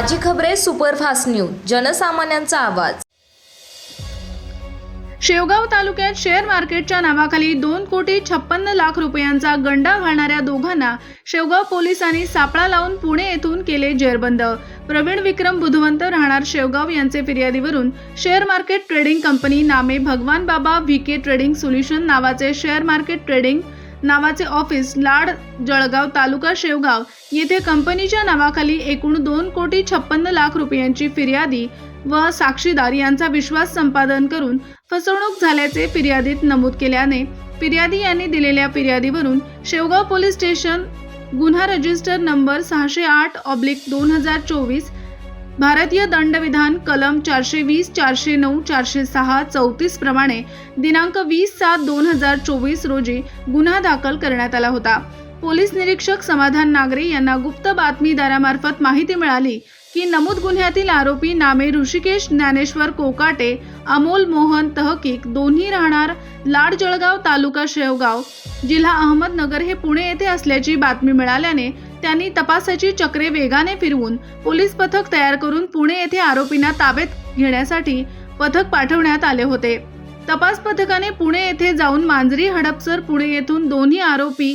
खबरे superfast news जनसामान्यांचा आवाज. शेवगाव तालुक्यात शेअर मार्केटच्या नावाखाली दोन कोटी छप्पन्न लाख रुपयांचा गंडा घालणाऱ्या दोघांना शेवगाव पोलिसांनी सापळा लावून पुणे येथून केले जेरबंद. प्रवीण विक्रम बुधवंत राहणार शेवगाव यांचे फिर्यादीवरून शेअर मार्केट ट्रेडिंग कंपनी नामे Bhagwan Baba V K trading solution नावाचे शेअर मार्केट ट्रेडिंग नावाचे ऑफिस लाड जळगाव तालुका शेवगाव येथे कंपनीच्या नावाखाली एकूण दोन कोटी छप्पन्न लाख रुपयांची फिर्यादी व साक्षीदार यांचा विश्वास संपादन करून फसवणूक झाल्याचे फिर्यादीत नमूद केल्याने फिर्यादी यांनी दिलेल्या फिर्यादीवरून शेवगाव पोलीस स्टेशन गुन्हा रजिस्टर नंबर सहाशे आठ ऑब्लिक दोन हजार चोवीस भारतीय दंडविधान कलम चारशे वीस चारशे नऊ चारशे सहा चौतीस प्रमाणे दिनांक वीस सात दोन हजार चोवीस रोजी गुन्हा दाखल करण्यात आला होता. पोलीस निरीक्षक समाधान नागरे यांना गुप्त बातमीदारामार्फत माहिती मिळाली की नमूद गुन्ह्यातील आरोपी नामे ऋषिकेश ज्ञानेश्वर कोकाटे अमोल मोहन तहकीक दोन्ही राहणार लाड जळगाव तालुका शेवगाव जिल्हा अहमदनगर हे पुणे येथे असल्याची बातमी मिळाल्याने त्यांनी तपासाची चक्रे वेगाने फिरवून पोलीस पथक तयार करून पुणे येथे आरोपींना ताब्यात घेण्यासाठी पथक पाठवण्यात आले होते. तपास पथकाने पुणे येथे जाऊन मांजरी हडपसर पुणे येथून दोन्ही आरोपी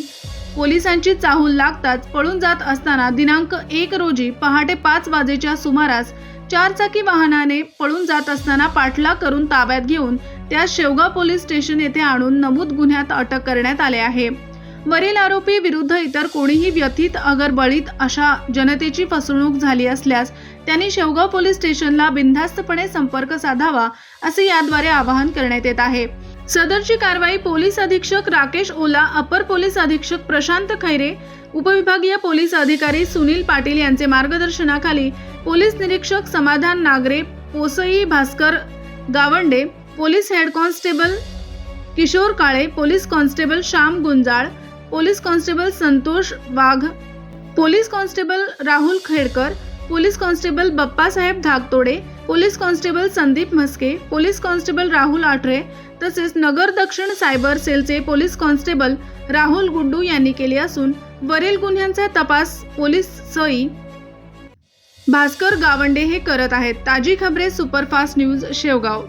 पोलिसांची चाहूल लागताच पळून जात असताना दिनांक एक रोजी पहाटे पाच वाजेच्या सुमारास चारचाकी वाहनाने पळून जात असताना पाठलाग करून ताब्यात घेऊन त्या शेवगाव पोलीस स्टेशन येथे आणून नमूद गुन्ह्यात अटक करण्यात आले आहे. वरील आरोपी विरुद्ध इतर कोणीही व्यथित अगर बळीत अशा जनतेची फसवणूक झाली असल्यास त्यांनी शेवगाव पोलीस स्टेशनला बिनधास्तपणे संपर्क साधावा असे याद्वारे आवाहन करण्यात येत आहे. सदरची कारवाई पोलीस अधीक्षक राकेश ओला अपर पोलीस अधीक्षक प्रशांत खैरे उपविभागीय पोलीस अधिकारी सुनील पाटील यांचे मार्गदर्शनाखाली पोलीस निरीक्षक समाधान नागरे पोसई Bhaskar Gawande police head constable Kishor Kale police constable Shyam Gunjal police constable Santosh Wagh police constable Rahul Khedkar police constable Bappasaheb Dhaktode police constable Sandeep Mhaske police constable Rahul Athare तसेच नगर दक्षिण cyber सेलचे police constable Rahul Guddu यांनी केली असून वरील गुन्ह्यांचा तपास police Sai Bhaskar Gawande हे करत आहेत. ताजी खबरे सुपरफास्ट न्यूज शेवगाव.